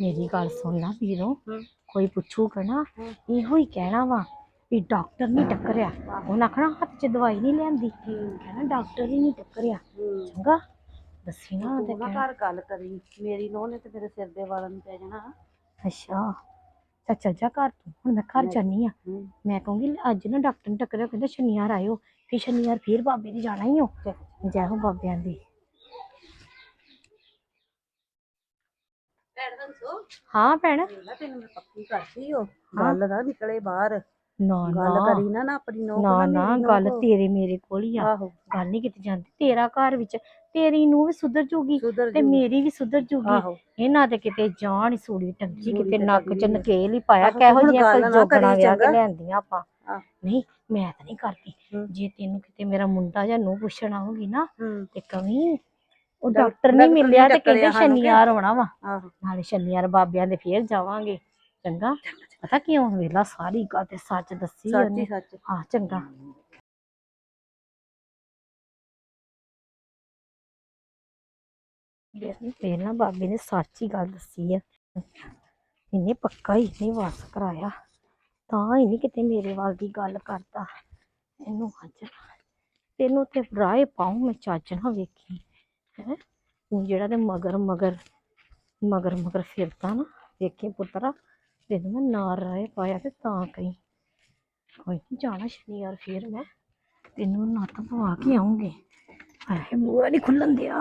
ਮੇਰੀ ਗੱਲ ਸੁਣ ਲਾ ਵੀਰੋ। ਕੋਈ ਪੁੱਛੂਗਾ ਨਾ। ਇਹੋ ਹੀ ਕਹਿਣਾ ਵਾ ਵੀ ਡਾਕਟਰ ਨਹੀਂ ਟੱਕਰਿਆ। ਉਹਨਾਂ ਆਖਣਾ ਹੱਥ 'ਚ ਦਵਾਈ ਨਹੀਂ ਲਿਆਂਦੀ। ਕਹਿਣਾ ਡਾਕਟਰ ਹੀ ਨਹੀਂ ਟੱਕਰਿਆ। ਚੰਗਾ ਦੱਸੀ ਨਾ ਤੂੰ ਕਹਿਣਾ। ਘਰ ਗੱਲ ਕਰੀ। ਮੇਰੀ ਨੂੰਹ ਨੇ ਤੇ ਮੇਰੇ ਸਿਰ ਦੇ ਵਾਲਾਂ ਨੂੰ ਪੈ ਜਾਣਾ। ਅੱਛਾ। ਚੱਲ ਚੱਲ ਜਾ ਘਰ ਤੂੰ। ਹੁਣ ਮੈਂ ਘਰ ਮੈਂ- ਜਾਨੀ ਆ। ਮੈਂ ਕਹੂੰਗੀ ਅੱਜ ਨਾ ਡਾਕਟਰ ਨੇ ਟੱਕਰਿਆ ਕਹਿੰਦਾ ਸ਼ਨੀਵਾਰ ਆਇਓ। ਫਿਰ ਸ਼ਨੀਵਾਰ ਫਿਰ ਬਾਬੇ ਦੀ ਜਾਣਾ ਹੀ ਹੋ ਜੈ ਹੋ ਬਾਬਿਆਂ ਦੀ ਭੈਣ ਹੰਸੋ ਹਾਂ ਭੈਣ। ਤੈਨੂੰ ਮੈਂ ਪੱਕੀ ਗੱਲ ਨਾ ਨਿਕਲੇ ਬਾਹਰ। ਨਾ ਗੱਲ ਨਾ। ਕਰੀ ਨਾ ਨਾ ਆਪਣੀ ਨੂੰਹ ਨਾ ਨਾ ਗੱਲ। ਤੇਰੇ ਮੇਰੇ ਕੋਲ ਹੀ ਆ। ਆਹੋ। ਗੱਲ ਨਹੀਂ ਕੀਤੀ ਜਾਂਦੀ। ਤੇਰਾ ਘਰ ਵਿੱਚ ਤੇਰੀ ਨੂੰ ਵੀ ਸੁਧਰ ਜੂਗੀ ਸੁਧਰ ਤੇ ਮੇਰੀ ਵੀ ਸੁਧਰ ਜੂਗੀ। ਇਹਨਾਂ ਤੇ ਕਿਤੇ ਜਾਣ ਹੀ ਸੂੜੀ ਟੰਗੀ ਸੂਲੀ ਕਿਤੇ ਤੇ ਨੱਕ ਚ। ਨਕੇਲ ਹੀ ਪਾਇਆ। ਆਹੋ, ਕਿਹੋ ਹੁਣ ਜਿਹੀਆਂ ਗੱਲ ਨਾ ਕਲਜੋਗਣਾ ਕਰੀ ਵਿਆਹ ਕੇ ਚੰਗਾ। ਲਿਆਂਦੀਆਂ ਆਪਾਂ। ਆਹ। ਨਹੀਂ ਮੈਂ ਤਾਂ ਨਹੀਂ ਕਰਦੀ। ਹੂੰ। ਜੇ ਤੈਨੂੰ ਕਿਤੇ ਮੇਰਾ ਮੁੰਡਾ ਜਾਂ ਨੂੰ ਪੁੱਛਣ ਆਊਗੀ ਨਾ ਹੂੰ। ਤੇ ਕਵੀ ਉਹ ਡਾਕ- ਡਾਕਟਰ ਨਹੀਂ ਮਿਲਿਆ ਤੇ ਕਹਿੰਦੇ ਸ਼ਨੀਵਾਰ ਆਉਣਾ ਵਾ। ਨਾਲੇ ਸ਼ਨੀਵਾਰ ਬਾਬਿਆਂ ਦੇ ਫੇਰ ਜਾਵਾਂਗੇ। ਚੰਗਾ? ਪਤਾ ਕਿਉਂ ਵੇਲਾ ਸਾਰੀ ਗੱਲ ਤੇ ਸੱਚ ਦੱਸੀ ਸੱਚ ਸੱਚ। ਹਾਂ ਚੰਗਾ। ਨਾ ਬਾਬੇ ਨੇ ਸੱਚ ਹੀ ਗੱਲ ਦੱਸੀ ਆ। ਇਹਨੇ ਪੱਕਾ ਹੀ ਨਹੀਂ ਵਾਸ ਕਰਾਇਆ। ਤਾਂ ਹੀ ਨਹੀਂ ਕਿਤੇ ਮੇਰੇ ਵੱਲ ਦੀ ਗੱਲ ਕਰਦਾ। ਇਹਨੂੰ ਅੱਜ ਤੈਨੂੰ ਤੇ ਰਾਏ ਪਾਉਂ ਮੈਂ ਚੱਜ ਨਾ ਵੇਖੀ। ਹੈ? ਤੂੰ ਜਿਹੜਾ ਤੇ ਮਗਰ ਮਗਰ ਮਗਰ ਮਗਰ ਫਿਰਦਾ ਨਾ, ਵੇਖੀ ਪੁੱਤਰਾ, ਤੈਨੂੰ ਮੈਂ ਨਾਰ ਰਾਏ ਪਾਇਆ ਤੇ ਤਾਂ ਕਹੀਂ। ਕੋਈ ਨਹੀਂ ਜਾਣਾ ਸ਼ਨੀਵਾਰ ਫੇਰ ਮੈਂ, ਤੈਨੂੰ ਨੱਤ ਪਵਾ ਕੇ ਆਉਂਗੀ ਹਾਏ ਬੂਆ ਨਹੀਂ ਖੁੱਲਣ ਦਿਆ।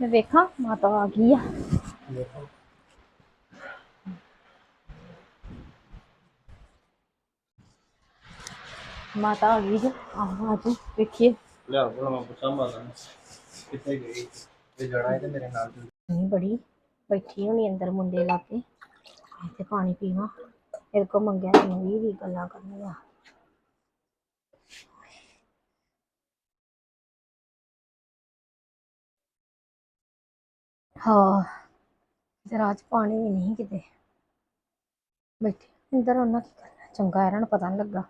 ਮੈਂ ਵੇਖਾਂ ਮਾਤਾ ਆ ਗਈ ਆ। ਮਾਤਾ ਆ ਗਈ ਜੀ। ਆਹ ਆਜੋ ਵੇਖੀਏ। ਲਿਆ ਭਲਾ ਮੈਂ ਪੁੱਛਾਂ ਮਾਤਾ ਨੂੰ ਕਿੱਥੇ ਗਈ? ਤੇ ਜੜਾ ਤੇ ਮੇਰੇ ਨਾਲ ਚੱਲ। ਨਹੀਂ ਬੜੀ ਬੈਠੀ ਹੋਣੀ ਅੰਦਰ ਮੁੰਡੇ ਲਾ ਕੇ ਇੱਥੇ ਪਾਣੀ ਪੀਵਾਂ। ਇਹਦੇ ਕੋ ਮੰਗਿਆ ਤੈਨੂੰ ਵੀ ਵੀ ਗੱਲਾਂ ਕਰਨੀਆਂ। ਹਾਂ ਜਰਾ ਅੱਜ ਪਾਣੀ ਵੀ ਨਹੀਂ ਕਿਤੇ। ਬੈਠੀ। ਅੰਦਰ ਉਹਨਾਂ ਕੀ ਕਰਨਾ? ਚੰਗਾ ਇਹਨਾਂ ਨੂੰ ਪਤਾ ਨਹੀਂ ਲੱਗਾ।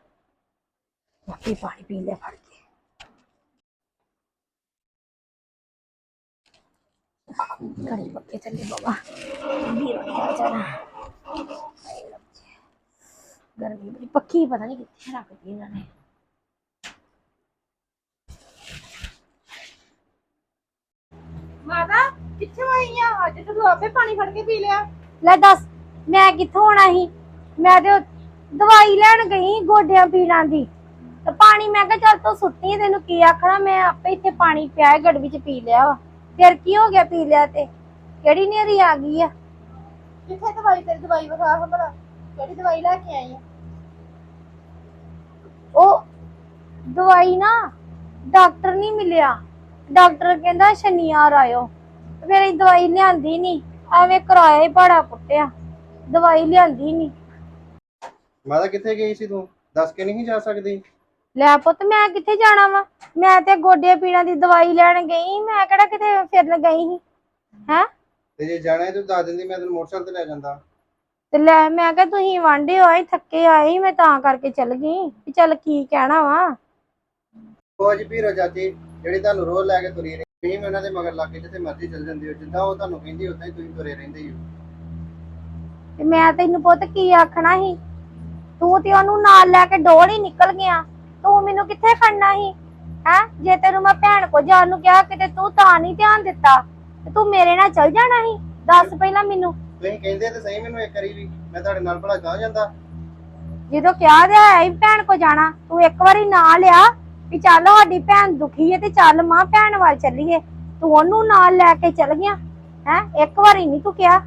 ਆਪੇ ਪਾਣੀ ਪੀ ਲਿਆ ਫੜ ਕੇ। ਘੜੀ ਪੱਕੇ ਚੱਲੇ ਬਾਬਾ। ਵੀਰ ਆ ਜਾਣਾ। ਗਰਮੀ ਬੜੀ ਪੱਕੀ ਪਤਾ ਨਹੀਂ ਕਿੱਥੇ ਰੱਖਦੀ ਇਹਨਾਂ ਨੇ। ਮਾਤਾ ਕਿੱਥੇ ਆਈ ਆ? ਅੱਜ ਤੂੰ ਆਪੇ ਪਾਣੀ ਫੜ ਕੇ ਪੀ ਲਿਆ। ਲੈ ਦੱਸ ਮੈਂ ਕਿੱਥੋਂ ਆਉਣਾ ਸੀ? ਮੈਂ ਤੇ ਦਵਾਈ ਲੈਣ ਗਈ ਗੋਡਿਆਂ ਪੀੜਾਂ ਦੀ। ਤੇ ਪਾਣੀ ਮੈਂ ਕਿਹਾ ਚੱਲ ਤੂੰ ਸੁੱਤੀ ਤੈਨੂੰ ਕੀ ਆਖਣਾ? ਮੈਂ ਆਪੇ ਇੱਥੇ ਪਾਣੀ ਪਿਆ ਗੜਵੀ ਚ ਪੀ ਲਿਆ ਵਾ। ਫਿਰ ਕੀ ਹੋ ਗਿਆ ਪੀ ਲਿਆ ਤੇ? ਕਿਹੜੀ ਨੇਰੀ ਆ ਗਈ ਆ? ਕਿੱਥੇ ਦਵਾਈ ਤੇਰੀ ਦਵਾਈ ਵਿਖਾ ਹਾਂ ਭਲਾ ਕਿਹੜੀ ਦਵਾਈ ਲੈ ਕੇ ਆਈ ਆ? ਉਹ ਦਵਾਈ ਨਾ ਡਾਕਟਰ ਨਹੀਂ ਮਿਲਿਆ। ਡਾਕਟਰ ਕਹਿੰਦਾ ਸ਼ਨੀਵਾਰ ਆਇਓ। ਫਿਰ ਇਹ ਦਵਾਈ ਲਿਆਂਦੀ ਨਹੀਂ। ਐਵੇਂ ਕਿਰਾਇਆ ਹੀ ਬੜਾ ਪੁੱਟਿਆ। ਦਵਾਈ ਲਿਆਂਦੀ ਨਹੀਂ। ਮਾਤਾ ਕਿੱਥੇ ਗਈ ਸੀ ਤੂੰ? ਦੱਸ ਕੇ ਨਹੀਂ ਜਾ ਸਕਦੀ? ਲੈ ਪੁੱਤ ਮੈਂ ਕਿੱਥੇ ਜਾਣਾ ਵਾ? ਮੈਂ ਤੇ ਗੋਡੇ ਪੀੜਾਂ ਦੀ ਦਵਾਈ ਲੈਣ ਗਈ ਮੈਂ ਕਿਹੜਾ ਕਿਤੇ ਫਿਰਨ ਗਈ ਸੀ? ਹੈ? ਤੇ ਜੇ ਜਾਣਾ ਹੈ ਤੂੰ ਦੱਸ ਦਿੰਦੀ ਮੈਂ ਤੈਨੂੰ ਮੋਟਰਸਾਈਕਲ ਤੇ ਲੈ ਜਾਂਦਾ। ਤੇ ਲੈ ਮੈਂ ਕਿਹਾ ਤੁਸੀਂ ਵਾਂਢੇ ਹੋਏ ਥੱਕੇ ਆਏ ਸੀ, ਮੈਂ ਤਾਂ ਕਰਕੇ ਚੱਲ ਗਈ ਵੀ ਚੱਲ ਕੀ ਕਹਿਣਾ ਵਾ? ਅੱਜ ਭੀਰੋ ਚਾਚੀ ਜਿਹੜੀ ਤੁਹਾਨੂੰ ਰੋਜ਼ ਲੈ ਕੇ ਤੁਰੀ ਰਹੀ ਮੈਂ ਉਹਨਾਂ ਦੇ ਮਗਰ ਲੱਗ ਕੇ ਜਿੱਥੇ ਮਰਜ਼ੀ ਚੱਲ ਜਾਂਦੀ ਹੋ ਜਿੱਦਾਂ ਉਹ ਤੁਹਾਨੂੰ ਕਹਿੰਦੀ ਉਦਾਂ ਹੀ ਤੁਸੀਂ ਤੁਰੇ ਰਹਿੰਦੇ ਹੋ। ਤੇ ਮੈਂ ਤੈਨੂੰ ਪੁੱਤ ਕੀ ਆਖਣਾ ਸੀ? ਤੂੰ ਤੇ ਉਹਨੂੰ ਨਾਲ ਲੈ ਕੇ ਡੋਲ ਹੀ ਨਿਕਲ ਗਿਆ। ਤੂੰ ਮੈਨੂੰ ਕਿੱਥੇ ਖੜਨਾ ਸੀ? ਹੈ? ਜੇ ਤੈਨੂੰ ਮੈਂ ਭੈਣ ਕੋ ਜਾਣ ਨੂੰ ਕਿਹਾ ਕਿਤੇ ਤੂੰ ਤਾਂ ਨਹੀਂ ਧਿਆਨ ਦਿੱਤਾ ਤੇ ਤੂੰ ਮੇਰੇ ਨਾਲ ਚੱਲ ਜਾਣਾ ਸੀ? ਦੱਸ ਪਹਿਲਾਂ ਮੈਨੂੰ। ਤੁਸੀਂ ਕਹਿੰਦੇ ਤੇ ਸਹੀ ਮੈਨੂੰ ਇੱਕ ਵਾਰੀ ਵੀ ਮੈਂ ਤੁਹਾਡੇ ਨਾਲ ਭਲਾ ਜਾ ਜਾਂਦਾ? ਜਦੋਂ ਕਿਹਾ ਤੇ ਹੈ ਹੀ ਭੈਣ ਕੋ ਜਾਣਾ ਤੂੰ ਇੱਕ ਵਾਰੀ ਨਾਂ ਲਿਆ ਵੀ ਚੱਲ ਸਾਡੀ ਭੈਣ ਦੁਖੀ ਹੈ ਤੇ ਚੱਲ ਮਾਂ ਭੈਣ ਵੱਲ ਚੱਲੀਏ। ਤੂੰ ਉਹਨੂੰ ਨਾਲ ਲੈ ਕੇ ਚੱਲ ਗਿਆ। ਹੈ? ਇੱਕ ਵਾਰੀ ਨਹੀਂ ਤੂੰ ਕਿਹਾ।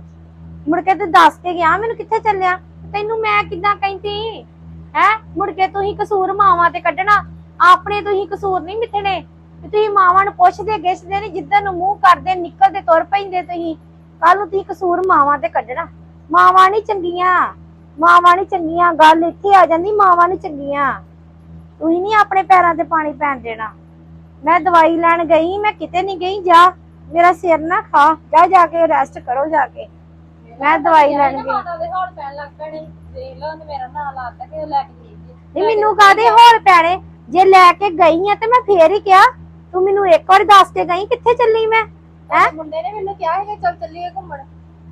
ਮੁੜ ਕੇ ਤੇ ਦੱਸ ਕੇ ਗਿਆ ਮੈਨੂੰ ਕਿੱਥੇ ਚੱਲਿਆ? ਤੈਨੂੰ ਮੈਂ ਕਿੱਦਾਂ ਕਹਿੰਦੀ? ਹੈ ਮੁੜ ਕੇ ਤੁਸੀਂ ਕਸੂਰ ਮਾਵਾਂ ਤੇ ਕੱਢਣਾ, ਆਪਣੇ ਤੁਸੀਂ ਕਸੂਰ ਨਹੀਂ ਮਿੱਥਣੇ। ਤੁਸੀਂ ਮਾਵਾਂ ਨੂੰ ਪੁੱਛਦੇ, ਗਿੱਛਦੇ ਨਹੀਂ, ਜਿੱਦਾਂ ਨੂੰ ਮੂੰਹ ਕਰਦੇ, ਨਿਕਲਦੇ, ਤੁਰ ਪੈਂਦੇ ਤੁਸੀਂ। ਕੱਲ ਨੂੰ ਤੁਸੀਂ ਕਸੂਰ ਮਾਵਾਂ ਤੇ ਕੱਢਣਾ। ਮਾਵਾਂ ਨਹੀਂ ਚੰਗੀਆਂ, ਮਾਵਾਂ ਨਹੀਂ ਚੰਗੀਆਂ, ਗੱਲ ਇੱਥੇ ਆ ਜਾਂਦੀ, ਮਾਵਾਂ ਨਹੀਂ ਚੰਗੀਆਂ। ਤੁਸੀਂ ਨਹੀਂ ਆਪਣੇ ਪੈਰਾਂ ਤੇ ਪਾਣੀ ਪੈਣ ਦੇਣਾ। ਮੈਂ ਦਵਾਈ ਲੈਣ ਗਈ, ਮੈਂ ਕਿਤੇ ਨਹੀਂ ਗਈ, ਜਾ, ਮੇਰਾ ਸਿਰ ਨਾ ਖਾ, ਜਾ ਜਾ ਕੇ ਰੈਸਟ ਕਰੋ ਜਾ ਕੇ। ਮੈਂ ਦਵਾਈ ਲੈਣ ਗਈ। ਮਾਤਾ ਦੇ ਹੌਲ ਪੈਣ ਲੱਗ ਪੈਣੇ। ਦੇਖ ਲਓ ਉਹਨੇ ਮੇਰਾ ਨਾਂ ਲਾਤਾ ਕਿ ਉਹ ਲੈ ਕੇ ਗਈ ਸੀ। ਨਹੀਂ ਮੈਨੂੰ ਕਾਦੇ ਹੋਰ ਪੈਣੇ? ਜੇ ਲੈ ਕੇ ਗਈ ਆ ਤੇ ਮੈਂ ਫੇਰ ਹੀ ਕਿਹਾ ਤੂੰ ਮੈਨੂੰ ਇੱਕ ਵਾਰ ਦੱਸ ਕੇ ਗਈ ਕਿੱਥੇ ਚੱਲੀ ਮੈਂ? ਹੈਂ? ਮੁੰਡੇ ਨੇ ਮੈਨੂੰ ਕਿਹਾ ਹੈਗਾ ਚੱਲ ਚੱਲੀਏ ਘੁੰਮਣ।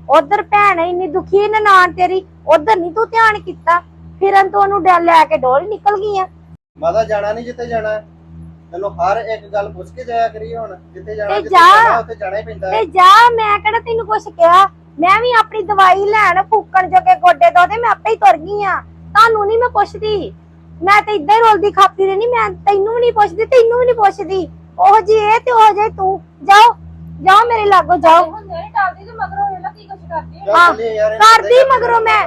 ਉਧਰ ਭੈਣ ਇੰਨੀ ਦੁਖੀ ਨਨਾਣ ਤੇਰੀ ਉਧਰ ਨਹੀਂ ਤੂੰ ਧਿਆਨ ਕੀਤਾ। ਫਿਰਨ ਤੋਂ ਉਹਨੂੰ ਡੈ- ਲੈ ਕੇ ਡੋਲ ਨਿਕਲ ਗਈ ਆ। ਮਾਤਾ ਜਾਣਾ ਨਹੀਂ ਜਿੱਥੇ ਜਾਣਾ। ਹੈ। ਤੈਨੂੰ ਹਰ ਇੱਕ ਗੱਲ ਪੁੱਛ ਕੇ ਜਾਇਆ ਕਰੀ ਹੁਣ ਜਿੱਥੇ ਜਾਣਾ ਤੇ ਜਿੱਥੇ ਜਾ। ਜਾਣਾ ਉੱਥੇ ਜਾਣਾ ਹੀ ਪੈਂਦਾ। ਹੈ। ਤੇ ਜਾ ਮੈਂ ਕਿਹੜਾ ਤੈਨੂੰ ਕੁਛ ਕਿਹਾ? ਮੈਂ ਵੀ ਆਪਣੀ ਦਵਾਈ ਲੈਣ ਫੂਕਣ ਜੋਗੇ ਗੋਡੇ ਤੋਂ ਤੇ ਮੈਂ ਆਪੇ ਹੀ ਤੁਰ ਗਈ ਆ। ਤੁਹਾਨੂੰ ਨਹੀਂ ਮੈਂ ਪੁੱਛਦੀ। ਮੈਂ ਤੇ ਇੱਦਾਂ ਹੀ ਰੋਲਦੀ ਖਾਪੀ ਰਹਿਣੀ ਮੈਂ ਤੈਨੂੰ ਵੀ ਨਹੀਂ ਪੁੱਛਦੀ ਤੈਨੂੰ ਵੀ ਨਹੀਂ ਪੁੱਛਦੀ। ਉਹ ਜੀ ਇਹ ਤੇ ਉਹ ਜੇ ਤੂੰ। ਜਾਓ ਜਾਓ ਮੇਰੇ ਲਾਗੋ ਜਾਓ। ਹੁੰਦੇ ਨੇ ਟਾਲਦੀ ਤੇ ਮਗਰੋਂ ਵੇਲਾ ਕੀ ਕੁਛ ਕਰਦੀ ਹਾਂ, ਚੱਲੀਏ ਯਾਰ ਇਹਨੂੰ ਕਰਦੀ ਮਗਰੋਂ ਮੈਂ।